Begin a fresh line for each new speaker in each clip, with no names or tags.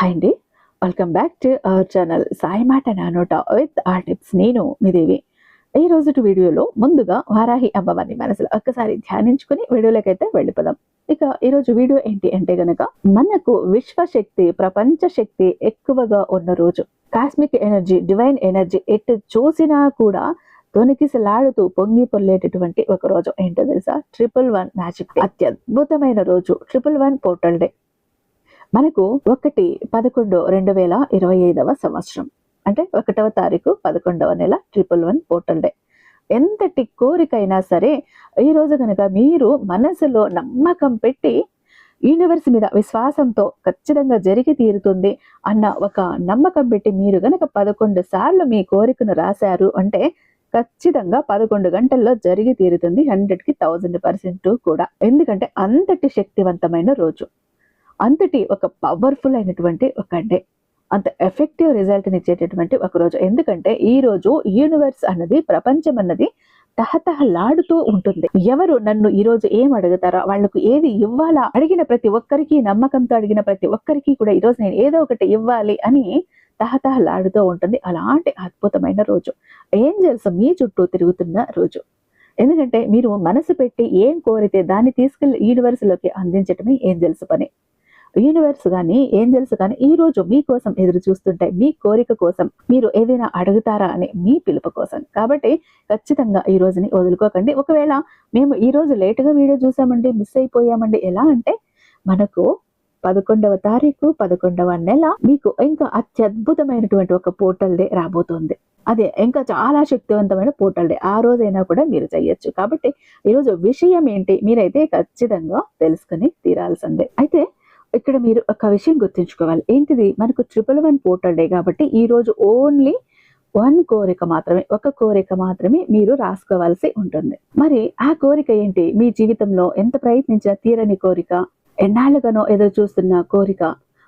Hi అండి. Welcome back to our channel Sai మాట నానోట విత్ ఆ టిప్స్ నేను మీ దేవి. ఈ రోజు వీడియోలో ముందుగా వారాహి అమ్మవారిని మనసులో ఒక్కసారి ధ్యానించుకుని వీడియోలోకైతే వెళ్ళిపోదాం. ఇక ఈరోజు వీడియో ఏంటి అంటే గనక మనకు విశ్వశక్తి ప్రపంచ శక్తి ఎక్కువగా ఉన్న రోజు. కాస్మిక్ ఎనర్జీ డివైన్ ఎనర్జీ ఎటు చూసినా కూడా తొనికిసలాడుతూ పొంగి పొల్లేటటువంటి ఒక రోజు ఏంటో తెలుసా? ట్రిపుల్ వన్ మ్యాజిక్ అత్యద్భుతమైన రోజు. ట్రిపుల్ వన్ పోర్టల్ డే మనకు ఒకటి పదకొండు రెండు వేల ఇరవై ఐదవ సంవత్సరం. అంటే ఒకటవ తారీఖు పదకొండవ నెల ట్రిపుల్ వన్ పోర్టల్ డే. ఎంతటి కోరికైనా సరే ఈ రోజు కనుక మీరు మనసులో నమ్మకం పెట్టి యూనివర్స్ మీద విశ్వాసంతో ఖచ్చితంగా జరిగి తీరుతుంది అన్న ఒక నమ్మకం పెట్టి మీరు గనక పదకొండు సార్లు మీ కోరికను రాశారు అంటే ఖచ్చితంగా పదకొండు గంటల్లో జరిగి తీరుతుంది హండ్రెడ్కి థౌజండ్ పర్సెంట్ కూడా. ఎందుకంటే అంతటి శక్తివంతమైన రోజు. అంతటి ఒక పవర్ఫుల్ అయినటువంటి ఒక డే అంత ఎఫెక్టివ్ రిజల్ట్ ఇచ్చేటటువంటి ఒక రోజు. ఎందుకంటే ఈ రోజు యూనివర్స్ అన్నది ప్రపంచం అన్నది తహతహలాడుతూ ఉంటుంది. ఎవరు నన్ను ఈ రోజు ఏం అడుగుతారో వాళ్ళకు ఏది ఇవ్వాలా అడిగిన ప్రతి ఒక్కరికి నమ్మకంతో అడిగిన ప్రతి ఒక్కరికి కూడా ఈ రోజు నేను ఏదో ఒకటి ఇవ్వాలి అని తహతహలాడుతూ ఉంటుంది. అలాంటి అద్భుతమైన రోజు. ఏంజల్స్ మీ చుట్టూ తిరుగుతున్న రోజు. ఎందుకంటే మీరు మనసు పెట్టి ఏం కోరితే దాన్ని తీసుకెళ్ళి యూనివర్స్లోకి అందించటమే ఏంజల్స్ పని. యూనివర్స్ కానీ ఏంజల్స్ కానీ ఈ రోజు మీకోసం ఎదురు చూస్తుంటాయి మీ కోరిక కోసం మీరు ఏదైనా అడుగుతారా అనే మీ పిలుపు కోసం. కాబట్టి ఖచ్చితంగా ఈ రోజుని వదులుకోకండి. ఒకవేళ మేము ఈ రోజు లేటుగా వీడియో చూసామండి మిస్ అయిపోయామండి ఎలా అంటే మనకు పదకొండవ తారీఖు పదకొండవ నెల మీకు ఇంకా అత్యద్భుతమైనటువంటి ఒక పోర్టల్ డే రాబోతోంది. అదే ఇంకా చాలా శక్తివంతమైన పోర్టల్ డే. ఆ రోజైనా కూడా మీరు చేయొచ్చు. కాబట్టి ఈరోజు విషయం ఏంటి మీరైతే ఖచ్చితంగా తెలుసుకుని తీరాల్సిందే. అయితే ఇక్కడ మీరు ఒక విషయం గుర్తుంచుకోవాలి. ఏంటిది? మనకు ట్రిపుల్ వన్ పోర్టల్ డే కాబట్టి ఈ రోజు ఓన్లీ వన్ కోరిక మాత్రమే ఒక కోరిక మాత్రమే మీరు రాసుకోవాల్సి ఉంటుంది. మరి ఆ కోరిక ఏంటి? మీ జీవితంలో ఎంత ప్రయత్నించినా తీరని కోరిక ఎన్నాళ్ళుగానో ఎదురు చూస్తున్న కోరిక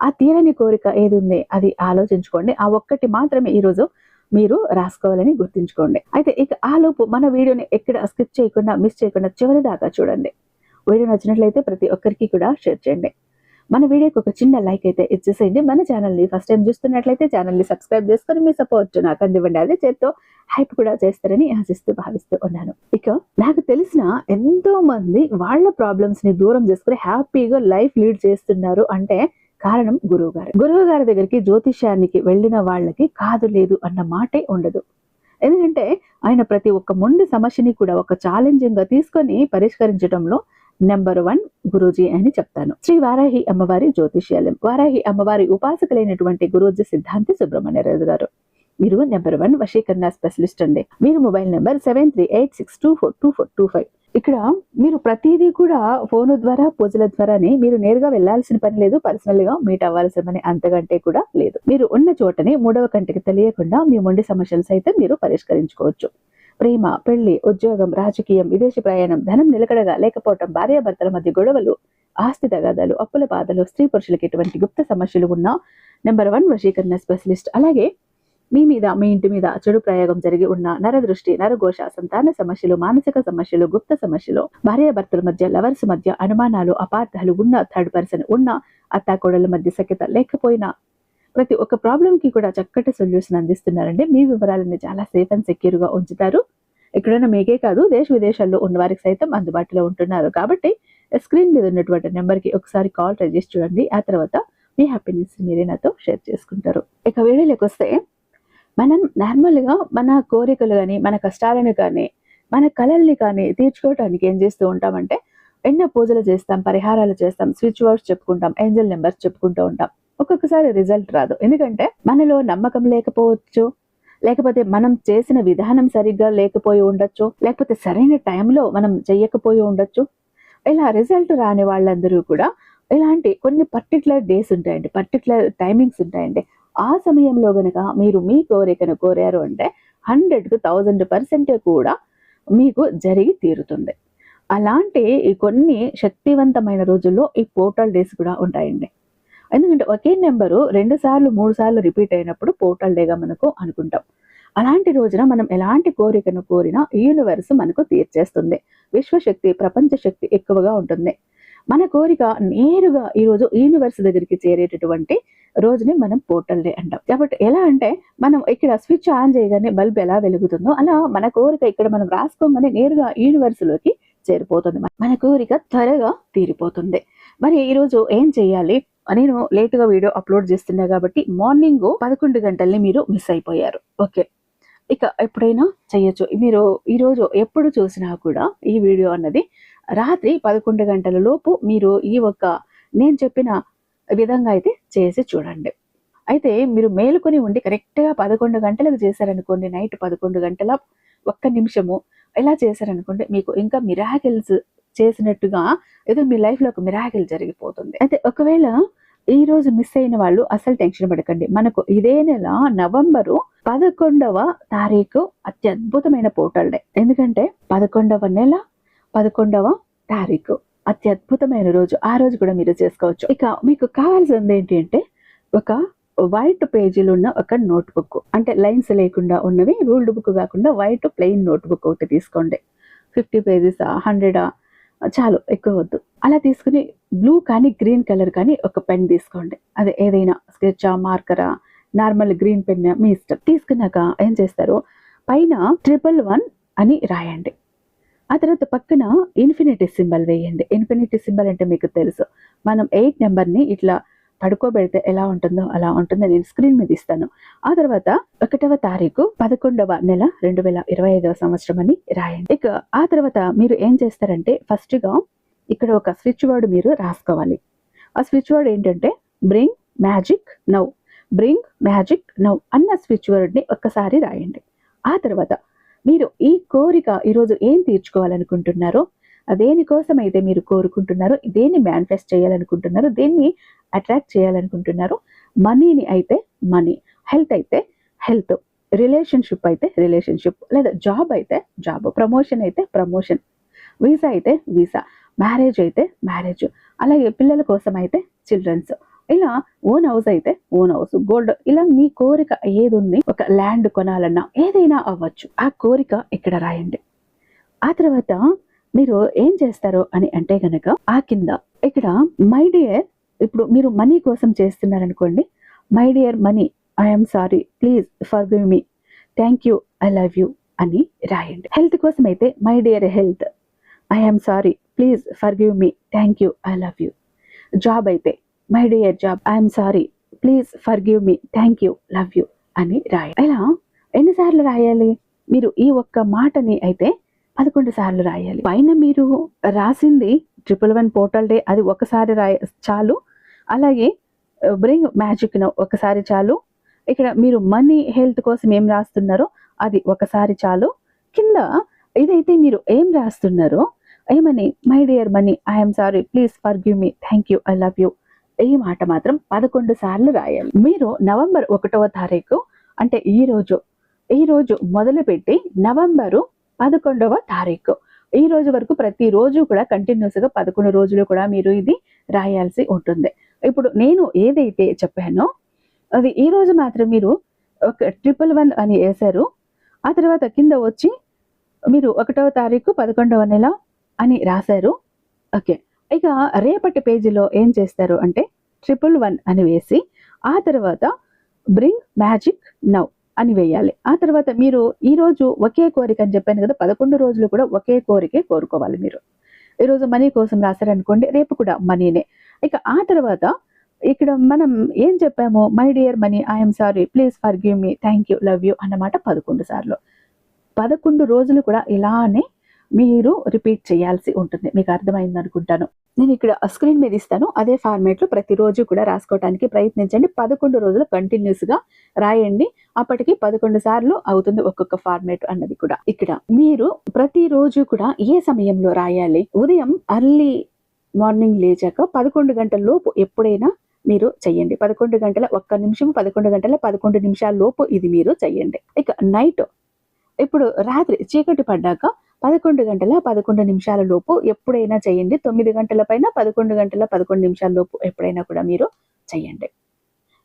ఆ తీరని కోరిక ఏదుంది? అది ఆలోచించుకోండి. ఆ ఒక్కటి మాత్రమే ఈరోజు మీరు రాసుకోవాలని గుర్తుంచుకోండి. అయితే ఇక ఆ లోపు మన వీడియోని ఎక్కడ స్కిప్ చేయకుండా మిస్ చేయకుండా చివరి దాకా చూడండి. వీడియో నచ్చినట్లయితే ప్రతి ఒక్కరికి కూడా షేర్ చేయండి. మన వీడియోకి ఒక చిన్న లైక్ అయితే ఇచ్చేసేయండి. మన ఛానల్ని ఫస్ట్ టైం చూస్తున్నట్లయితే ఛానల్ని సబ్స్క్రైబ్ చేసుకొని మీ సపోర్ట్ నాకు అందివ్వండి. అదే చేత్తో హైప్ కూడా చేస్తారని ఆశిస్తూ భావిస్తూ ఉన్నాను. ఇక నాకు తెలిసిన ఎంతో మంది వాళ్ళ ప్రాబ్లమ్స్ని దూరం చేసుకుని హ్యాపీగా లైఫ్ లీడ్ చేస్తున్నారు అంటే కారణం గురువు గారు. గురువు గారి దగ్గరికి జ్యోతిష్యానికి వెళ్ళిన వాళ్ళకి కాదు లేదు అన్న మాటే ఉండదు. ఎందుకంటే ఆయన ప్రతి ఒక్క మొండి సమస్యని కూడా ఒక ఛాలెంజింగ్గా తీసుకొని పరిష్కరించడంలో నెంబర్ వన్ గురూజీ అని చెప్తాను. శ్రీ వారాహి అమ్మవారి జ్యోతిష్యాలయం. వారాహి అమ్మవారి ఉపాసకులైనటువంటి గురూజీ సిద్ధాంతి సుబ్రహ్మణ్యరాజు గారు. మీరు నెంబర్ వన్ వశీకరణ స్పెషలిస్ట్ అండి. మీరు mobile number seven three eight six two four two four two five ఇక్కడ మీరు ప్రతిదీ కూడా ఫోన్ ద్వారా పూజల ద్వారానే మీరు నేరుగా వెళ్ళాల్సిన పని లేదు పర్సనల్గా మీట్ అవ్వాల్సిన పని అంతకంటే కూడా లేదు. మీరు ఉన్న చోటనే మూడవ కంటికి తెలియకుండా మీ మొండి సమస్యలు సైతం మీరు పరిష్కరించుకోవచ్చు. ప్రేమ పెళ్ళి ఉద్యోగం రాజకీయం విదేశీ ప్రయాణం ధనం నిలకడగా లేకపోవటం భార్యాభర్తల మధ్య గొడవలు ఆస్తి తగాదాలు అప్పుల బాధలు స్త్రీ పురుషులకు ఎటువంటి గుప్త సమస్యలు ఉన్నా నెంబర్ వన్ వశీకరణ స్పెషలిస్ట్. అలాగే మీ మీద మీ ఇంటి మీద చెడు ప్రయోగం జరిగి ఉన్న నరదృష్టి నరఘోష సంతాన సమస్యలు మానసిక సమస్యలు గుప్త సమస్యలు భార్యాభర్తల మధ్య లవర్స్ మధ్య అనుమానాలు అపార్థాలు ఉన్న థర్డ్ పర్సన్ ఉన్న అత్తాకోడల మధ్య సఖ్యత లేకపోయినా ప్రతి ఒక్క ప్రాబ్లం కి కూడా చక్కటి సొల్యూషన్ అందిస్తున్నారండి. మీ వివరాలను చాలా సేఫ్ అండ్ సెక్యూర్గా ఉంచుతారు. ఎక్కడైనా మీకే కాదు దేశ విదేశాల్లో ఉన్న వారికి సైతం అందుబాటులో ఉంటున్నారు. కాబట్టి స్క్రీన్ మీద ఉన్నటువంటి నెంబర్కి ఒకసారి కాల్ ట్రై చేసి చూడండి ఆ తర్వాత మీ హ్యాపీనెస్ మీరే నాతో షేర్ చేసుకుంటారు. ఇక వీడియోలోకి వస్తే మనం నార్మల్గా మన కోరికలు కానీ మన కష్టాలను కానీ మన కళల్ని కానీ తీర్చుకోవడానికి ఏం చేస్తూ ఉంటామంటే ఎన్నో పూజలు చేస్తాం పరిహారాలు చేస్తాం స్విచ్ వర్డ్స్ చెప్పుకుంటాం ఏంజల్ నెంబర్స్ చెప్పుకుంటూ ఉంటాం. ఒక్కొక్కసారి రిజల్ట్ రాదు. ఎందుకంటే మనలో నమ్మకం లేకపోవచ్చు లేకపోతే మనం చేసిన విధానం సరిగ్గా లేకపోయి ఉండొచ్చు లేకపోతే సరైన టైంలో మనం చెయ్యకపోయి ఉండొచ్చు. ఇలా రిజల్ట్ రాని వాళ్ళందరూ కూడా ఇలాంటి కొన్ని పర్టికులర్ డేస్ ఉంటాయండి పర్టికులర్ టైమింగ్స్ ఉంటాయండి. ఆ సమయంలో కనుక మీరు మీ కోరికను కోరారు అంటే హండ్రెడ్కు థౌజండ్ పర్సెంట్ కూడా మీకు జరిగి తీరుతుంది. అలాంటి కొన్ని శక్తివంతమైన రోజుల్లో ఈ పోర్టల్ డేస్ కూడా ఉంటాయండి. ఎందుకంటే ఒకే నెంబరు రెండు సార్లు మూడు సార్లు రిపీట్ అయినప్పుడు పోర్టల్ డేగా మనకు అనుకుంటాం. అలాంటి రోజున మనం ఎలాంటి కోరికను కోరినా యూనివర్స్ మనకు తీర్చేస్తుంది. విశ్వశక్తి ప్రపంచ శక్తి ఎక్కువగా ఉంటుంది. మన కోరిక నేరుగా ఈ రోజు యూనివర్స్ దగ్గరికి చేరేటటువంటి రోజుని మనం పోర్టల్ డే అంటాం. కాబట్టి ఎలా అంటే మనం ఇక్కడ స్విచ్ ఆన్ చేయగానే బల్బ్ ఎలా వెలుగుతుందో అలా మన కోరిక ఇక్కడ మనం రాసుకోగానే నేరుగా యూనివర్స్లోకి చేరిపోతుంది. మన కోరిక త్వరగా తీరిపోతుంది. మరి ఈ రోజు ఏం చేయాలి? నేను లేట్గా వీడియో అప్లోడ్ చేస్తున్నా కాబట్టి మార్నింగ్ పదకొండు గంటల్ని మీరు మిస్ అయిపోయారు. ఓకే ఇక ఎప్పుడైనా చేయొచ్చు. మీరు ఈరోజు ఎప్పుడు చూసినా కూడా ఈ వీడియో అన్నది రాత్రి పదకొండు గంటల లోపు మీరు ఈ ఒక్క నేను చెప్పిన విధంగా అయితే చేసి చూడండి. అయితే మీరు మేలుకొని ఉండి కరెక్ట్గా పదకొండు గంటలకు చేశారనుకోండి నైట్ పదకొండు గంటల ఒక్క నిమిషము ఇలా చేశారనుకోండి మీకు ఇంకా మిరాకిల్స్ చేసినట్టుగా ఏదో మీ లైఫ్లో ఒక మిరాకిల్ జరిగిపోతుంది. అయితే ఒకవేళ ఈ రోజు మిస్ అయిన వాళ్ళు అసలు టెన్షన్ పడకండి. మనకు ఇదే నెల నవంబరు పదకొండవ తారీఖు అత్యద్భుతమైన పోర్టల్ డే. ఎందుకంటే పదకొండవ నెల పదకొండవ తారీఖు అత్యద్భుతమైన రోజు. ఆ రోజు కూడా మీరు చేసుకోవచ్చు. ఇక మీకు కావాల్సింది ఏంటి అంటే ఒక వైట్ పేజీలు ఉన్న ఒక నోట్ బుక్ అంటే లైన్స్ లేకుండా ఉన్నవి రూల్డ్ బుక్ కాకుండా వైట్ ప్లెయిన్ నోట్ బుక్ ఒకటి తీసుకోండి. ఫిఫ్టీ పేజెస్ హండ్రెడ్ చాలు ఎక్కువ వద్దు. అలా తీసుకుని బ్లూ కానీ గ్రీన్ కలర్ కానీ ఒక పెన్ తీసుకోండి. అదే ఏదైనా స్కెచ్ మార్కరా నార్మల్ గ్రీన్ పెన్ మీ ఇష్టం. తీసుకున్నాక ఏం చేస్తారు? పైన ట్రిపుల్ వన్ అని రాయండి. ఆ తర్వాత పక్కన ఇన్ఫినిటీ సింబల్ వేయండి. ఇన్ఫినిటీ సింబల్ అంటే మీకు తెలుసు. మనం ఎయిట్ నెంబర్ని ఇట్లా పడుకోబెడితే ఎలా ఉంటుందో అలా ఉంటుందో నేను స్క్రీన్ మీద ఇస్తాను. ఆ తర్వాత ఒకటవ తారీఖు పదకొండవ నెల రెండు వేల ఇరవై ఐదవ సంవత్సరం అని రాయండి. ఇక ఆ తర్వాత మీరు ఏం చేస్తారంటే ఫస్ట్గా ఇక్కడ ఒక స్విచ్ వర్డ్ మీరు రాసుకోవాలి. ఆ స్విచ్ వర్డ్ ఏంటంటే bring magic now. Bring magic now అన్న స్విచ్ వర్డ్ని ఒక్కసారి రాయండి. ఆ తర్వాత మీరు ఈ కోరిక ఈరోజు ఏం తీర్చుకోవాలనుకుంటున్నారో దేనికోసం అయితే మీరు కోరుకుంటున్నారో దేన్ని మేనిఫెస్ట్ చేయాలనుకుంటున్నారో దేన్ని అట్రాక్ట్ చేయాలనుకుంటున్నారో మనీని అయితే మనీ హెల్త్ అయితే హెల్త్ రిలేషన్షిప్ అయితే రిలేషన్షిప్ లేదా జాబ్ అయితే జాబ్ ప్రమోషన్ అయితే ప్రమోషన్ వీసా అయితే వీసా మ్యారేజ్ అయితే మ్యారేజ్ అలాగే పిల్లల కోసం అయితే చిల్డ్రన్స్ ఇలా ఓన్ హౌస్ అయితే ఓన్ హౌస్ గోల్డ్ ఇలా మీ కోరిక ఏది ఉంది ఒక ల్యాండ్ కొనాలన్నా ఏదైనా అవ్వచ్చు ఆ కోరిక ఇక్కడ రాయండి. ఆ తర్వాత మీరు ఏం చేస్తారు అని అంటే గనక ఆ కింద ఇక్కడ మై డియర్ ఇప్పుడు మీరు మనీ కోసం చేస్తున్నారనుకోండి my dear money I'm sorry please forgive me thank you I love you అని రాయండి. హెల్త్ కోసం అయితే my dear health I'm sorry please forgive me thank you I love you job అయితే my dear job I'm sorry please forgive me thank you love you అని రాయ ఇలా ఎన్నిసార్లు రాయాలి? మీరు ఈ ఒక్క మాటని అయితే పదకొండు సార్లు రాయాలి. పైన మీరు రాసింది ట్రిపుల్ వన్ పోర్టల్ డే అది ఒకసారి రాయ చాలు. అలాగే బ్రింగ్ మ్యాజిక్ ఒకసారి చాలు. ఇక్కడ మీరు మనీ హెల్త్ కోసం ఏం రాస్తున్నారో అది ఒకసారి చాలు. కింద ఇదైతే మీరు ఏం రాస్తున్నారో ఏమని my dear money I'm sorry please forgive me thank you I love you ఈ మాట మాత్రం పదకొండు సార్లు రాయాలి. మీరు నవంబర్ ఒకటవ తారీఖు అంటే ఈ రోజు ఈ రోజు మొదలుపెట్టి నవంబరు పదకొండవ తారీఖు. ఈ రోజు వరకు ప్రతి రోజు కూడా కంటిన్యూస్గా పదకొండు రోజులు కూడా మీరు ఇది రాయాల్సి ఉంటుంది. ఇప్పుడు నేను ఏదైతే చెప్పానో అది ఈ రోజు మాత్రం మీరు ఒక ట్రిపుల్ వన్ అని వేశారు. ఆ తర్వాత కింద వచ్చి మీరు ఒకటవ తారీఖు పదకొండవ నెల అని రాశారు. ఓకే. ఇక రేపటి పేజీలో ఏం చేస్తారు అంటే ట్రిపుల్ వన్ అని వేసి ఆ తర్వాత బ్రింగ్ మ్యాజిక్ నౌ అని వేయాలి. ఆ తర్వాత మీరు ఈరోజు ఒకే కోరిక అని చెప్పాను కదా పదకొండు రోజులు కూడా ఒకే కోరికే కోరుకోవాలి మీరు. ఈరోజు మనీ కోసం రాశారనుకోండి రేపు కూడా మనీనే. ఇక ఆ తర్వాత ఇక్కడ మనం ఏం చెప్పాము? My dear money I'm sorry please forgive me thank you love you అన్నమాట పదకొండు సార్లు. పదకొండు రోజులు కూడా ఇలానే మీరు రిపీట్ చేయాల్సి ఉంటుంది. మీకు అర్థమైంది అనుకుంటాను. నేను ఇక్కడ స్క్రీన్ మీద ఇస్తాను. అదే ఫార్మేట్లో ప్రతిరోజు కూడా రాసుకోవడానికి ప్రయత్నించండి. పదకొండు రోజులు కంటిన్యూస్గా రాయండి. అప్పటికి పదకొండు సార్లు అవుతుంది ఒక్కొక్క ఫార్మేట్ అన్నది కూడా. ఇక్కడ మీరు ప్రతిరోజు కూడా ఏ సమయంలో రాయాలి? ఉదయం అర్లీ మార్నింగ్ లేచాక పదకొండు గంటల లోపు ఎప్పుడైనా మీరు చెయ్యండి పదకొండు గంటల ఒక్క నిమిషం పదకొండు గంటల పదకొండు నిమిషాల లోపు ఇది మీరు చెయ్యండి ఇక నైట్ ఇప్పుడు రాత్రి చీకటి పడ్డాక పదకొండు గంటల పదకొండు నిమిషాల లోపు ఎప్పుడైనా చేయండి. తొమ్మిది గంటల పైన పదకొండు గంటల పదకొండు నిమిషాల లోపు ఎప్పుడైనా కూడా మీరు చేయండి.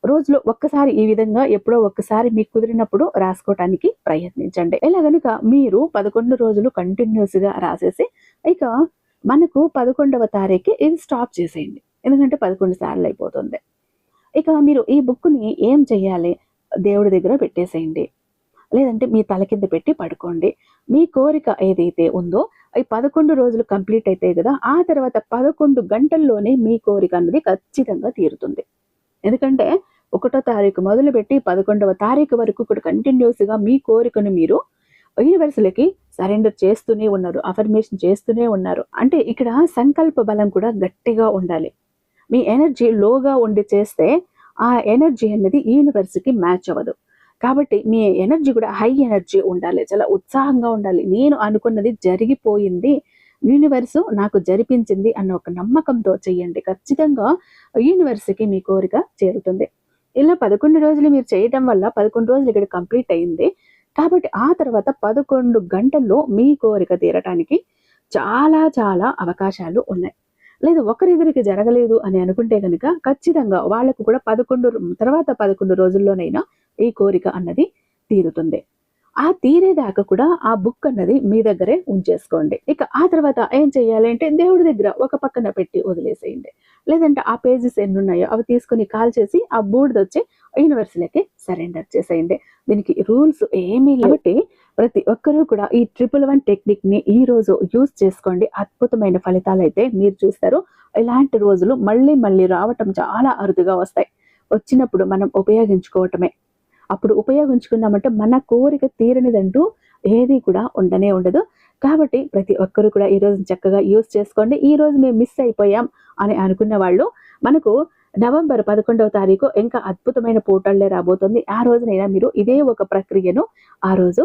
రోజులో ఒక్కసారి ఈ విధంగా ఎప్పుడో ఒక్కసారి మీకు కుదిరినప్పుడు రాసుకోవటానికి ప్రయత్నించండి. ఇలా గనుక మీరు పదకొండు రోజులు కంటిన్యూస్గా రాసేసి ఇక మనకు పదకొండవ తారీఖు ఇది స్టాప్ చేసేయండి. ఎందుకంటే పదకొండు సార్లు అయిపోతుంది. ఇక మీరు ఈ బుక్ని ఏం చెయ్యాలి దేవుడి దగ్గర పెట్టేసేయండి. లేదంటే మీ తల కింద పెట్టి పడుకోండి. మీ కోరిక ఏదైతే ఉందో ఈ పదకొండు రోజులు కంప్లీట్ అవుతాయి కదా ఆ తర్వాత పదకొండు గంటల్లోనే మీ కోరిక అన్నది ఖచ్చితంగా తీరుతుంది. ఎందుకంటే ఒకటో తారీఖు మొదలుపెట్టి పదకొండవ తారీఖు వరకు కూడా కంటిన్యూస్గా మీ కోరికను మీరు యూనివర్సులకి సరెండర్ చేస్తూనే ఉన్నారు అఫర్మేషన్ చేస్తూనే ఉన్నారు. అంటే ఇక్కడ సంకల్ప బలం కూడా గట్టిగా ఉండాలి. మీ ఎనర్జీ లోగా ఉండి చేస్తే ఆ ఎనర్జీ అనేది యూనివర్స్కి మ్యాచ్ అవ్వదు. కాబట్టి మీ ఎనర్జీ కూడా హై ఎనర్జీ ఉండాలి చాలా ఉత్సాహంగా ఉండాలి. నేను అనుకున్నది జరిగిపోయింది యూనివర్సు నాకు జరిపించింది అన్న ఒక నమ్మకంతో చేయండి ఖచ్చితంగా యూనివర్స్కి మీ కోరిక చేరుతుంది. ఇలా పదకొండు రోజులు మీరు చేయటం వల్ల పదకొండు రోజులు ఇక్కడ కంప్లీట్ అయింది. కాబట్టి ఆ తర్వాత పదకొండు గంటల్లో మీ కోరిక తీరటానికి చాలా చాలా అవకాశాలు ఉన్నాయి. లేదు ఒకరిద్దరికి జరగలేదు అని అనుకుంటే కనుక ఖచ్చితంగా వాళ్ళకు కూడా పదకొండు తర్వాత పదకొండు రోజుల్లోనైనా ఈ కోరిక అన్నది తీరుతుంది. ఆ తీరేదాకా కూడా ఆ బుక్ అన్నది మీ దగ్గరే ఉంచేసుకోండి. ఇక ఆ తర్వాత ఏం చేయాలి అంటే దేవుడి దగ్గర ఒక పక్కన పెట్టి వదిలేసేయండి. లేదంటే ఆ పేజెస్ ఎన్ని ఉన్నాయో అవి తీసుకుని కాల్ చేసి ఆ బోర్డు వచ్చి యూనివర్సిటీకి సరెండర్ చేసేయండి. దీనికి రూల్స్ ఏమీ కాబట్టి ప్రతి ఒక్కరూ కూడా ఈ ట్రిపుల్ వన్ టెక్నిక్ని ఈ రోజు యూజ్ చేసుకోండి. అద్భుతమైన ఫలితాలు అయితే మీరు చూస్తారు. ఇలాంటి రోజులు మళ్ళీ మళ్ళీ రావటం చాలా అరుదుగా వస్తాయి. వచ్చినప్పుడు మనం ఉపయోగించుకోవటమే. అప్పుడు ఉపయోగించుకున్నామంటే మన కోరిక తీరనిదంటూ ఏది కూడా ఉండనే ఉండదు. కాబట్టి ప్రతి ఒక్కరు కూడా ఈ రోజు చక్కగా యూజ్ చేసుకోండి. ఈ రోజు మేము మిస్ అయిపోయాం అని అనుకున్న వాళ్ళు మనకు నవంబర్ పదకొండవ తారీఖు ఇంకా అద్భుతమైన పోర్టల్లే రాబోతుంది. ఆ రోజునైనా మీరు ఇదే ఒక ప్రక్రియను ఆ రోజు